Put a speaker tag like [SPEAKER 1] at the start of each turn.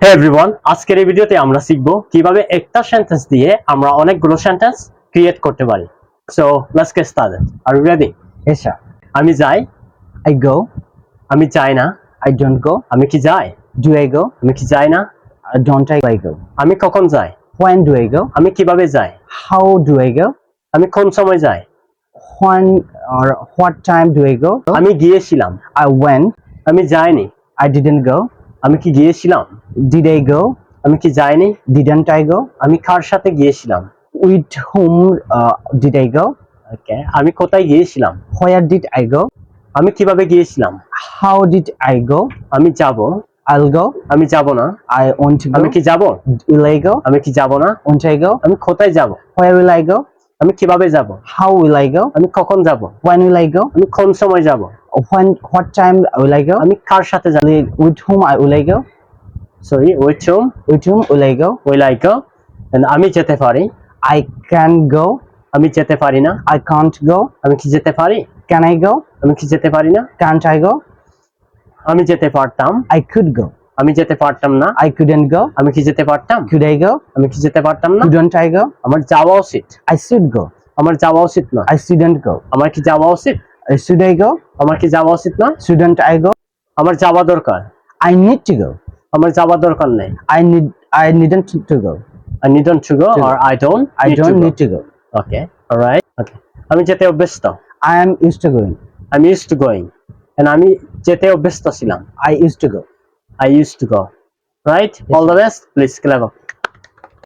[SPEAKER 1] হে everyone আজকের এই ভিডিওতে আমরা শিখব কীভাবে একটা সেন্টেন্স দিয়ে আমরা অনেকগুলো সেন্টেন্স ক্রিয়েট করতে পারি so let's get started are you ready
[SPEAKER 2] sir.
[SPEAKER 1] আমি যাই
[SPEAKER 2] I go.
[SPEAKER 1] আমি যাই না
[SPEAKER 2] I don't go.
[SPEAKER 1] আমি কি যাই
[SPEAKER 2] Do I go?
[SPEAKER 1] আমি কি যাই না
[SPEAKER 2] don't I, I go?
[SPEAKER 1] আমি কখন যাই
[SPEAKER 2] When do I go?
[SPEAKER 1] আমি কীভাবে যাই
[SPEAKER 2] How do I go?
[SPEAKER 1] আমি কোন সময় যাই
[SPEAKER 2] When or what time do I go?
[SPEAKER 1] আমি গিয়েছিলাম
[SPEAKER 2] I went.
[SPEAKER 1] আমি যাইনি
[SPEAKER 2] I didn't go.
[SPEAKER 1] আমি কি গিয়েছিলাম
[SPEAKER 2] ডিডাই গো
[SPEAKER 1] আমি কি যাইনি
[SPEAKER 2] ডিডেন্ট আই গো
[SPEAKER 1] আমি কার সাথে গিয়েছিলাম
[SPEAKER 2] উইথ হোম ডিডাই গো
[SPEAKER 1] ওকে আমি কোথায় গিয়েছিলাম
[SPEAKER 2] হোয়ার ডিড আই গো
[SPEAKER 1] আমি কীভাবে গিয়েছিলাম
[SPEAKER 2] হাউ ডিড আই গো
[SPEAKER 1] আমি যাব
[SPEAKER 2] আইল গো
[SPEAKER 1] আমি যাব না
[SPEAKER 2] আই ওয়ান্ট
[SPEAKER 1] আমি কি যাব
[SPEAKER 2] উইল আই গো
[SPEAKER 1] আমি কি যাব না
[SPEAKER 2] ওয়ান্ট আই গো
[SPEAKER 1] আমি কোথায় যাব
[SPEAKER 2] হোয়ার উইল আই গো
[SPEAKER 1] আমি কীভাবে যাব
[SPEAKER 2] হাউ উইল আই গো
[SPEAKER 1] আমি কখন যাব
[SPEAKER 2] ওয়ান উইল আই গো
[SPEAKER 1] আমি কোন সময় যাব
[SPEAKER 2] When? What time I will I go?
[SPEAKER 1] আমি কার সাথে যাব
[SPEAKER 2] With whom I will I go?
[SPEAKER 1] Sorry with home
[SPEAKER 2] With whom will I go?
[SPEAKER 1] Will I go আমি যেতে পারি
[SPEAKER 2] I can go.
[SPEAKER 1] আমি যেতে পারি না
[SPEAKER 2] I can't go.
[SPEAKER 1] আমি কি যেতে পারি
[SPEAKER 2] Can I go?
[SPEAKER 1] আমি কি যেতে পারি না
[SPEAKER 2] Can't I go?
[SPEAKER 1] আমি যেতে পারতাম
[SPEAKER 2] I could go.
[SPEAKER 1] আমি যেতে পারতাম না
[SPEAKER 2] I couldn't go.
[SPEAKER 1] আমি কি যেতে পারতাম
[SPEAKER 2] Could I go?
[SPEAKER 1] আমি কি যেতে পারতাম না
[SPEAKER 2] Couldn't I go?
[SPEAKER 1] আমার যাওয়া উচিত
[SPEAKER 2] I should go.
[SPEAKER 1] আমার যাওয়া উচিত না
[SPEAKER 2] I shouldn't go.
[SPEAKER 1] আমার কি যাওয়া উচিত
[SPEAKER 2] Uh, should I go?
[SPEAKER 1] আমার কি যাওয়া উচিত না
[SPEAKER 2] Shouldn't I go?
[SPEAKER 1] আমার যাওয়া দরকার
[SPEAKER 2] I need to go.
[SPEAKER 1] আমার যাওয়া দরকার নেই
[SPEAKER 2] I need. I needn't to go.
[SPEAKER 1] I need to go
[SPEAKER 2] To go.
[SPEAKER 1] or I don't
[SPEAKER 2] I
[SPEAKER 1] need to
[SPEAKER 2] don't
[SPEAKER 1] go.
[SPEAKER 2] need to go.
[SPEAKER 1] Okay, alright. Okay. আমি যেতে অভ্যস্ত
[SPEAKER 2] I am used to going.
[SPEAKER 1] আমি used to going and আমি যেতে অভ্যস্ত ছিলাম
[SPEAKER 2] I used to go.
[SPEAKER 1] I used to go right all the best please clap up